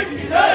Bajrang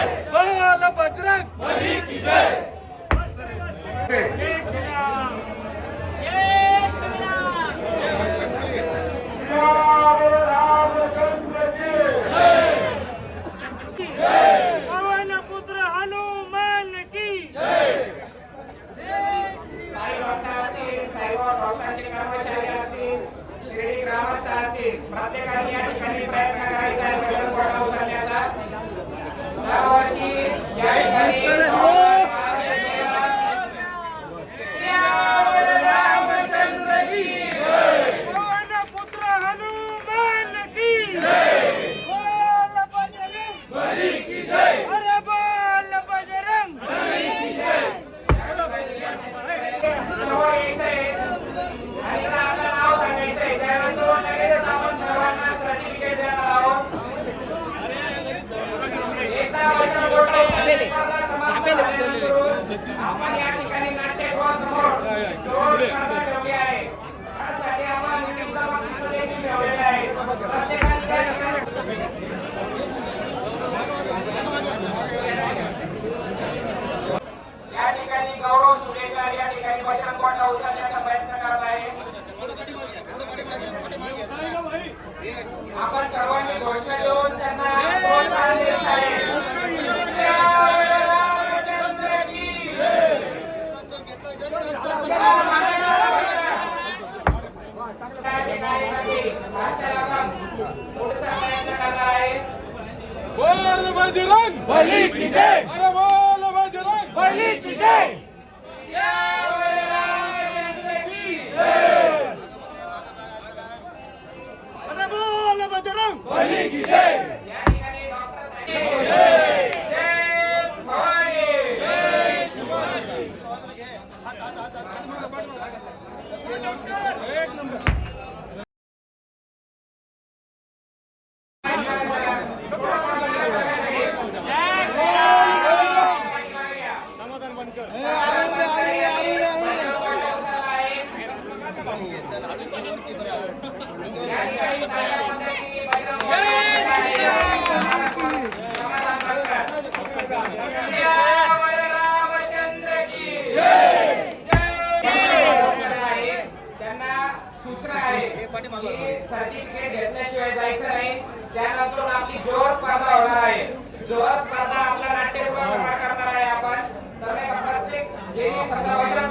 certificate घेतल्याशिवाय जायचं नाही. त्यानंतर आपली जोर स्पर्धा होणार आहे. जोर स्पर्धा आपला नाट्यगृह समोर करणार आहे आपण. तर प्रत्येक जे समजा वजन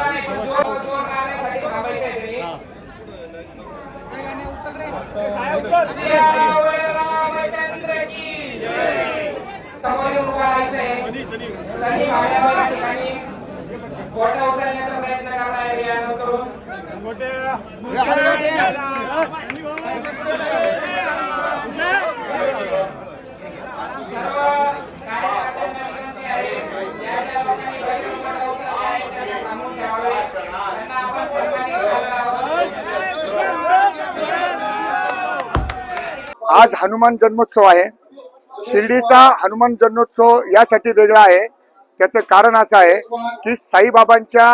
नाही पण जोर जोर मारण्यासाठी थांबायचं आहे त्यांनी. सनी ठिकाणी. उचलण्याचा प्रयत्न करणार आहे रियानो आज हनुमान जन्मोत्सव आहे. शिर्डीचा हनुमान जन्मोत्सव यासाठी वेगळा आहे. त्याचं कारण असं आहे की साईबाबांच्या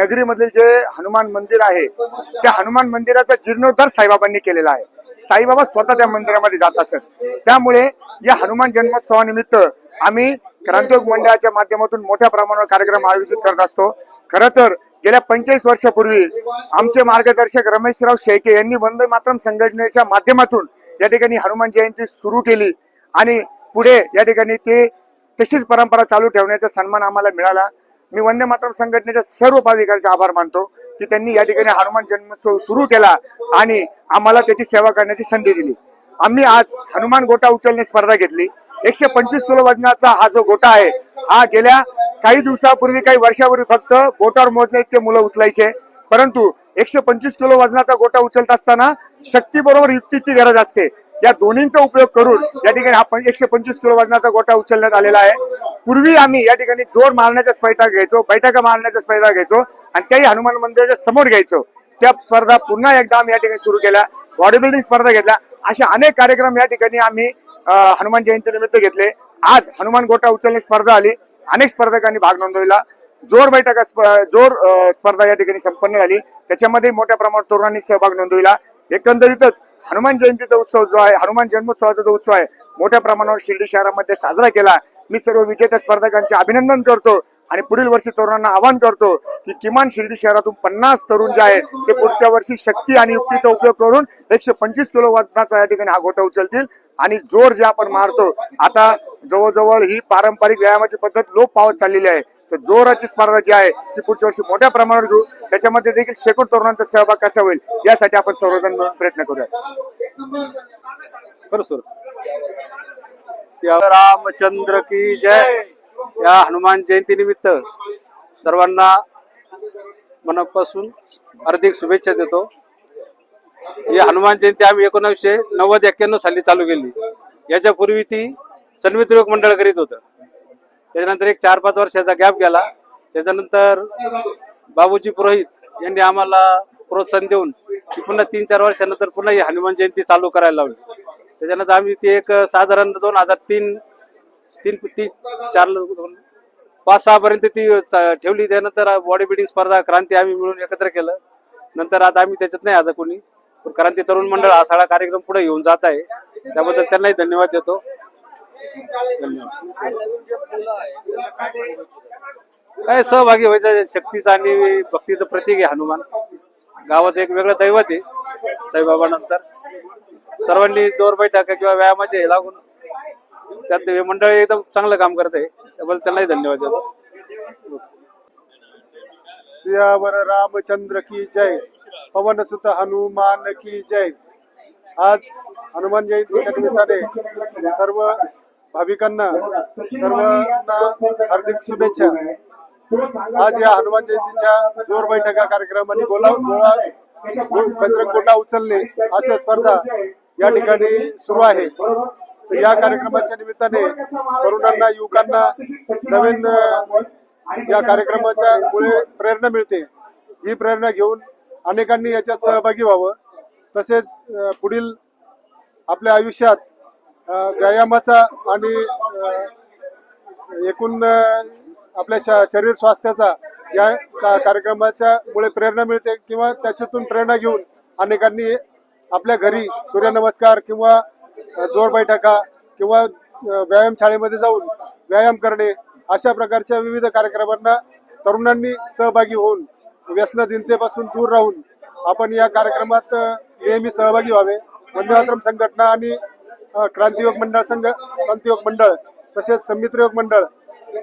नगरीमधील जे हनुमान मंदिर आहे त्या हनुमान मंदिराचा जीर्णोद्धार साईबाबांनी केलेला आहे. साईबाबा स्वतः त्या मंदिरामध्ये जात असत. त्यामुळे या हनुमान जन्मोत्सवानिमित्त आम्ही क्रांतियोग मंडळाच्या माध्यमातून मोठ्या प्रमाणावर कार्यक्रम आयोजित करत असतो. खरं तर गेल्या पंचेचाळीस वर्षापूर्वी आमचे मार्गदर्शक रमेशराव शेळके यांनी वंदे मातरम संघटनेच्या माध्यमातून या ठिकाणी हनुमान जयंती सुरू केली आणि पुढे या ठिकाणी ते तशीच परंपरा चालू ठेवण्याचा सन्मान आम्हाला मिळाला. मी वंदे मातरम संघटनेच्या सर्व पदाधिकाऱ्यांचे आभार मानतो की त्यांनी या ठिकाणी हनुमान जन्मोत्सव सुरू केला आणि आम्हाला त्याची सेवा करण्याची संधी दिली. आम्ही आज हनुमान गोटा उचलणे स्पर्धा घेतली. एकशे पंचवीस किलो वजनाचा हा जो गोटा आहे हा गेल्या काही दिवसापूर्वी काही वर्षापूर्वी फक्त बोटावर मोजणे इतके मुलं उचलायचे. परंतु एकशे पंचवीस किलो वजनाचा गोटा उचलत असताना शक्ती बरोबर युक्तीची गरज असते. या दोन्हींचा उपयोग करून या ठिकाणी हा एकशे पंचवीस किलो वजनाचा गोटा उचलण्यात आलेला आहे. पूर्वी आम्ही या ठिकाणी जोर मारण्याच्या स्पर्धा घ्यायचो बैठका मारण्याच्या स्पर्धा घ्यायचो आणि त्याही हनुमान मंदिराच्या समोर घ्यायचो. त्या स्पर्धा पुन्हा एकदा आम्ही या ठिकाणी सुरू केल्या. बॉडी बिल्डिंग स्पर्धा घेतल्या. अशा अनेक कार्यक्रम या ठिकाणी आम्ही हनुमान जयंती निमित्त घेतले. आज हनुमान गोटा उचलणे स्पर्धा आली. अनेक स्पर्धकांनी भाग नोंदवला. जोर बैठका स्प- जोर स्पर्धा या ठिकाणी संपन्न झाली. त्याच्यामध्ये मोठ्या प्रमाणात तरुणांनी सहभाग नोंदविला. एकंदरीतच हनुमान जयंतीचा उत्सव जो आहे हनुमान जन्मोत्सवाचा जो उत्सव आहे मोठ्या प्रमाणावर शिर्डी शहरामध्ये साजरा केला. मी सर्व विजेत्या स्पर्धकांचे अभिनंदन करतो आणि पुढील वर्षी तरुणांना आवाहन करतो की किमान शिर्डी शहरातून पन्नास तरुण जे आहेत ते पुढच्या वर्षी शक्ती आणि युक्तीचा उपयोग करून एकशे पंचवीस किलो वजनाचा या ठिकाणी हा गोटा उचलतील. आणि जोर जे आपण मारतो आता जवळजवळ ही पारंपरिक व्यायामाची पद्धत लोप पावत चाललेली आहे. तर जोराची स्पर्धा जी आहे ती पुढच्या वर्षी मोठ्या प्रमाणावर घेऊ. त्याच्यामध्ये देखील शेकडो तरुणांचा सहभाग कसा होईल यासाठी आपण सर्वजण मिळून प्रयत्न करूया बरोबर रामचंद्र की जय। या हनुमान जयंती निमित्त सर्वांना मनापासून हार्दिक शुभेच्छा देतो. ही हनुमान जयंती आम्ही एकोणविशे नव्वद एक्क्याण्णव साली चालू केली. याच्यापूर्वी ती सन्मित योग मंडळ करीत होतं. त्याच्यानंतर एक चार पाच वर्षाचा गॅप गेला. त्याच्यानंतर बाबूजी पुरोहित यांनी आम्हाला प्रोत्साहन देऊन पुन्हा तीन चार वर्षानंतर पुन्हा ही हनुमान जयंती चालू करायला लावली. त्याच्यानंतर आम्ही ती एक साधारण दोन हजार तीन तीन तीन चार पाच सहापर्यंत ती चा- ठेवली. त्यानंतर बॉडी बिल्डिंग स्पर्धा क्रांती आम्ही मिळून एकत्र केलं. नंतर आता आम्ही त्याच्यात नाही आता कोणी. पण क्रांती तरुण मंडळ हा सगळा कार्यक्रम पुढे घेऊन जात आहे. त्याबद्दल त्यांनाही धन्यवाद देतो. काय सहभागी व्हायचं शक्तीचं आणि भक्तीचं प्रतीक आहे हनुमान. गावाचं एक वेगळं दैवत आहे साईबाबा नंतर सर्वांनी जोर बैठक किंवा व्यायामाचे लागून त्यात हे मंडळ एकदम चांगलं काम करत. आहे त्याबद्दल त्यांनाही धन्यवाद देतो. सियावर रामचंद्र की जय पवन सुत हनुमान की जय. आज हनुमान जयंतीच्या निमित्ताने सर्व भाविकांना सर्वांना हार्दिक शुभेच्छा. आज या हनुमान जयंतीच्या जोर बैठका कार्यक्रमाने आणि गोला गोळा बजरंग गोटा उचलणे अशा स्पर्धा या ठिकाणी सुरू आहे. तर या कार्यक्रमाच्या निमित्ताने तरुणांना युवकांना नवीन या कार्यक्रमाच्या मुळे प्रेरणा मिळते. ही प्रेरणा घेऊन अनेकांनी याच्यात सहभागी व्हावं. तसेच पुढील आपल्या आयुष्यात व्यायामाचा आणि एकूण आपल्या श- शरीर स्वास्थ्याचा या का- कार्यक्रमाच्या मुळे प्रेरणा मिळते किंवा त्याच्यातून प्रेरणा घेऊन अनेकांनी आपल्या घरी सूर्यनमस्कार किंवा जोर बैठका किंवा व्यायामशाळेमध्ये जाऊन व्यायाम करणे अशा प्रकारच्या विविध कार्यक्रमांना तरुणांनी सहभागी होऊन व्यसनदिनतेपासून दूर राहून आपण या कार्यक्रमात नेहमी सहभागी व्हावे. वंदेमातरम संघटना आणि क्रांतियोग मंडळ संघ क्रांतियोग मंडळ तसेच संमित्रयोग मंडळ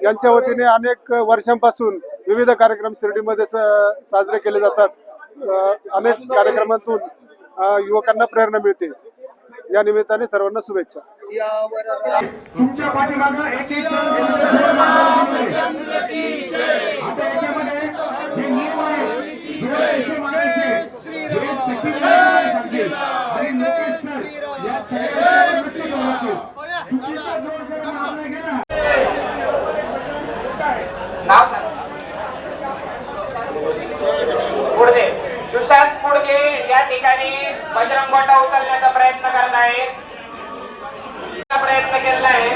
यांच्या वतीने अनेक वर्षांपासून विविध कार्यक्रम शिर्डीमध्ये स- साजरे केले जातात. अनेक कार्यक्रमातून युवकांना प्रेरणा मिळते. या निमित्ताने सर्वांना शुभेच्छा. सुशांत फुडके या ठिकाणी बजरंग गोटा उचलण्याचा प्रयत्न करत आहे. प्रयत्न केला आहे.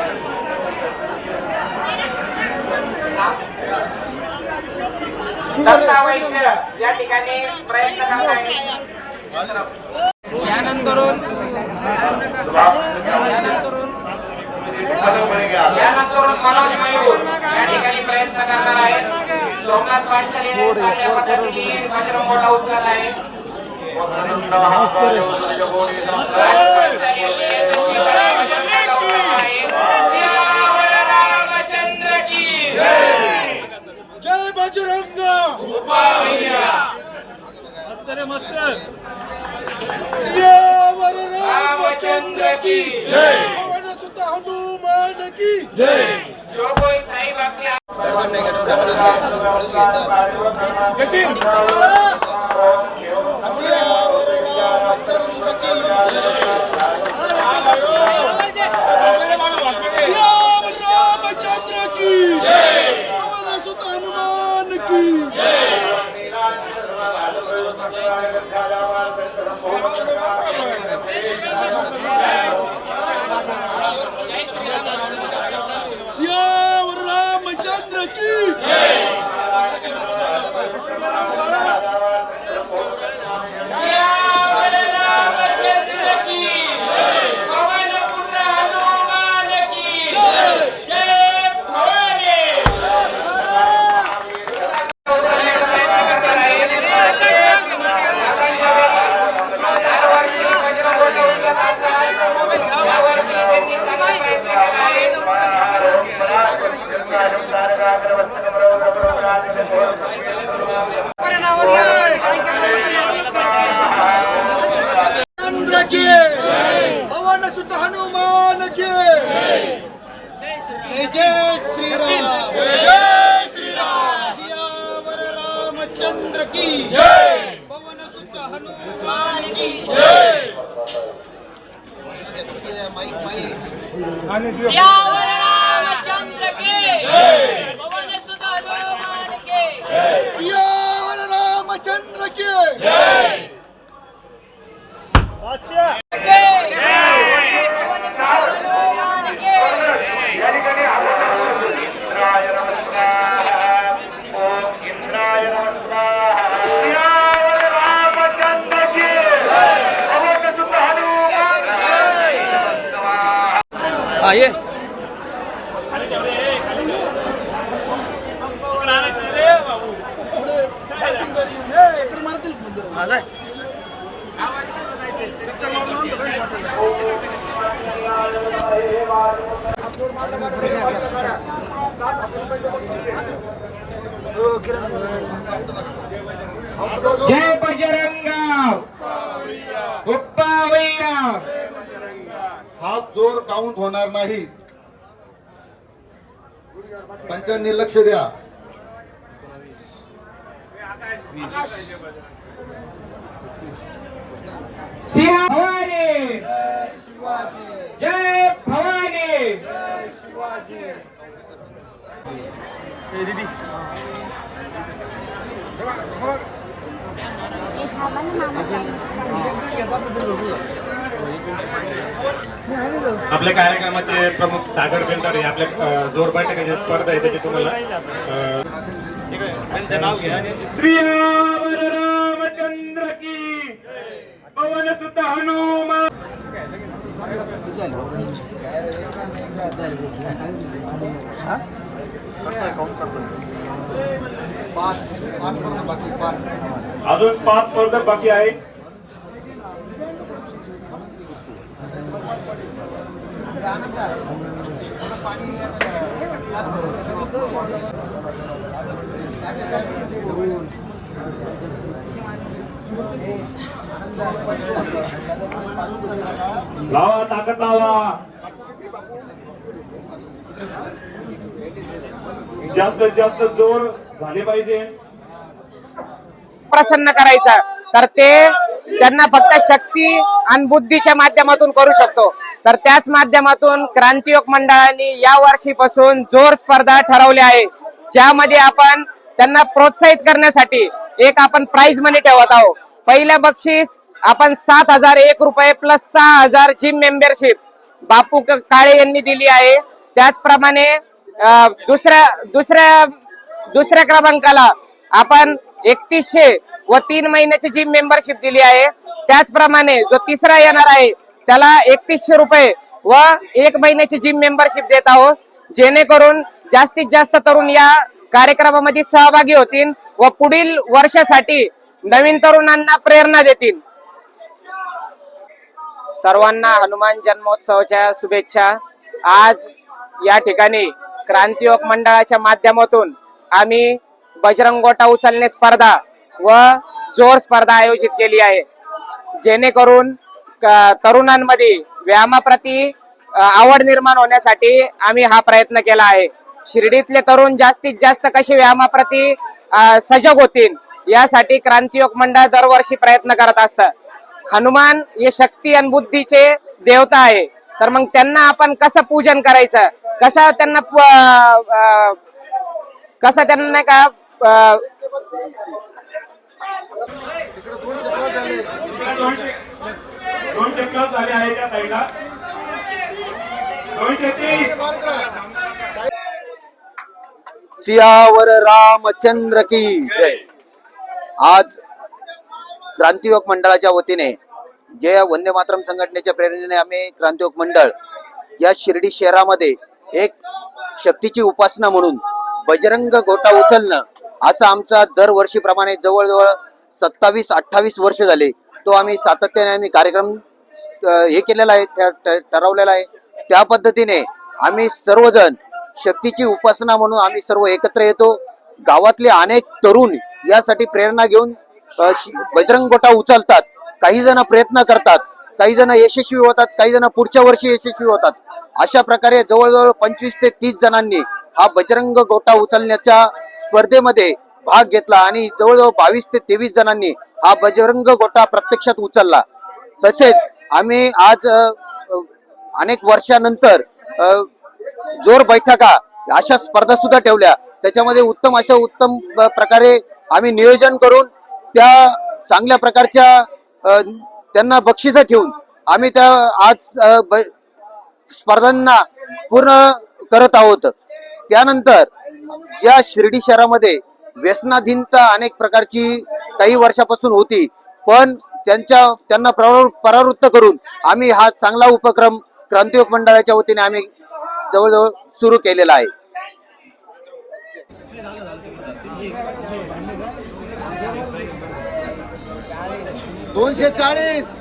या ठिकाणी प्रयत्न करत आहे यानंतरून यानंतरून मनोज मयूर या ठिकाणी प्रयत्न करणार आहे सोमनाथ पांचाली पद्धतीने बजरंग उचलत आहे जय बजरंग! सियावर रामचंद्र की! पवन सुत हनुमान की! जतीन ਸ਼ਕੀਲ করে না जय बजरंग। उप्पावैया हा जोर काउंट होणार नाही. पंचांनी लक्ष द्या. सिया भवानी। जय भवानी। आपल्या कार्यक्रमाचे प्रमुख सागर बेलदार हे आपल्या अ, जोर बैठकीची स्पर्धा आहे त्याची तुम्हाला श्री रामचंद्र की पवन सुत हनुमान पर्यंत बाकी अजून पाच स्पर्धक बाकी आहे. लावा ताकद लावा. जास्तीत जास्त ज़ोर. झाले पाहिजे. प्रसन्न करायचा. तर ते त्यांना फक्त शक्ती आणि बुद्धीच्या माध्यमातून करू शकतो. तर त्याच माध्यमातून क्रांतियोग मंडळाने या वर्षीपासून जोर स्पर्धा ठरवल्या आहे. ज्यामध्ये आपण त्यांना प्रोत्साहित करण्यासाठी एक आपण प्राइज मनी ठेवत आहोत. पहिलं बक्षीस आपण सात हजार एक रुपये प्लस सहा हजार जिम मेंबरशिप बापू काळे यांनी दिली आहे. त्याचप्रमाणे दुसऱ्या दुसऱ्या दुसऱ्या क्रमांकाला आपण एकतीसशे व तीन महिन्याची जी मेंबरशिप दिली आहे. त्याचप्रमाणे जो तिसरा येणार आहे त्याला एकतीसशे रुपये व एक महिन्याची जिम मेंबरशिप देत आहोत. जेणेकरून जास्तीत जास्त तरुण या कार्यक्रमामध्ये सहभागी होतील व पुढील वर्षासाठी नवीन तरुणांना प्रेरणा देतील. सर्वांना हनुमान जन्मोत्सवाच्या शुभेच्छा. आज या ठिकाणी क्रांतियोग मंडळाच्या माध्यमातून आम्ही बजरंग गोटा उचलणे स्पर्धा व जोर स्पर्धा आयोजित केली आहे. जेणेकरून तरुणांमध्ये व्यायामाप्रती आवड निर्माण होण्यासाठी आम्ही हा प्रयत्न केला आहे. शिर्डीतले तरुण जास्तीत जास्त कसे व्यायामाप्रती सजग होतील यासाठी क्रांतियोग मंडळ दरवर्षी प्रयत्न करत असतं. हनुमान हे शक्ती आणि बुद्धीचे देवता आहे. तर मग त्यांना आपण कसं पूजन करायचं? कसं त्यांना कसं त्यांना नाही का सियावर रामचंद्र की जय. आज क्रांतियोग मंडळाच्या वतीने जे वंदे मातरम संघटनेच्या प्रेरणेने आम्ही क्रांतियोग मंडळ या शिर्डी शहरामध्ये एक शक्तीची उपासना म्हणून बजरंग गोटा उचलणं असा आमचा दरवर्षीप्रमाणे जवळजवळ सत्तावीस अठ्ठावीस वर्ष झाले. तो आम्ही सातत्याने आम्ही कार्यक्रम हे केलेला आहे त्या- ठरवलेला आहे. त्या पद्धतीने आम्ही सर्वजण शक्तीची उपासना म्हणून आम्ही सर्व एकत्र येतो. गावातले अनेक तरुण यासाठी प्रेरणा घेऊन बजरंग गोटा उचलतात. काही जण प्रयत्न करतात काही जण यशस्वी होतात काही जण पुढच्या वर्षी यशस्वी होतात. अशा प्रकारे जवळजवळ पंचवीस ते तीस जणांनी हा बजरंग गोटा उचलण्याच्या स्पर्धेमध्ये भाग घेतला आणि जवळजवळ बावीस ते तेवीस जणांनी हा बजरंग गोटा प्रत्यक्षात उचलला. तसेच आम्ही आज अनेक वर्षानंतर जोर बैठका अशा स्पर्धा सुद्धा ठेवल्या. त्याच्यामध्ये उत्तम अशा उत्तम प्रकारे आम्ही नियोजन करून त्या चांगल्या प्रकारच्या त्यांना बक्षिसं ठेवून आम्ही त्या आज स्पर्धांना पूर्ण करत आहोत. त्यानंतर ज्या शिर्डी शहरामध्ये व्यसनाधीनता अनेक प्रकारची काही वर्षापासून होती पण त्यांच्या त्यांना प्रवृ- परावृत्त करून आम्ही हा चांगला उपक्रम क्रांतियोग मंडळाच्या वतीने आम्ही जवळजवळ सुरू केलेला आहे. दोनशे चाळीस.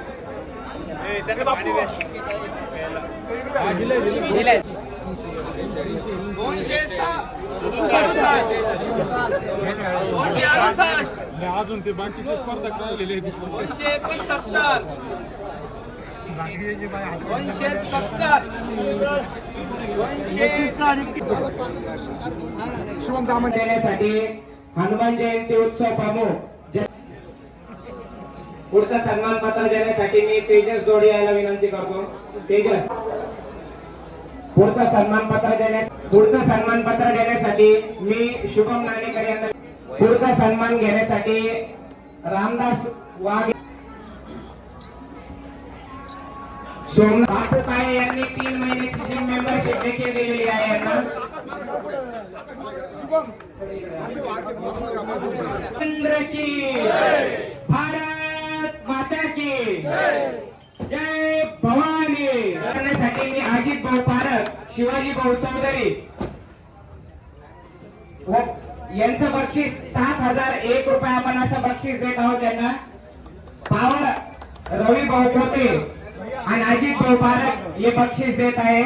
अजून ते बाकीचे स्पर्धक राहिलेले दोनशे एकोणसत्तर दोनशे सत्तर देण्यासाठी हनुमान जयंती उत्सव प्रमुख पुढचा सन्मान पत्र देण्यासाठी मी तेजस जोडी यायला विनंती करतो. तेजस. पुढचं सन्मान पत्र देण्यास पुढचं सन्मान पत्र देण्यासाठी मी शुभम नाणेकर यांना पुढचा सन्मान घेण्यासाठी रामदास वाघ सोमनाथ काळे यांनी तीन महिन्याची जिम मेंबरशिप देखील दिलेली आहे यांना. की भारत माता की जय भवानी. करण्यासाठी मी अजित भाऊ पारक शिवाजी भाऊ चौधरी. यांचं बक्षीस सात हजार एक रुपये आपण असं बक्षीस देत आहोत त्यांना पावर रवी भाऊ खोटे आणि अजित भाऊ पारक हे बक्षीस देत आहे.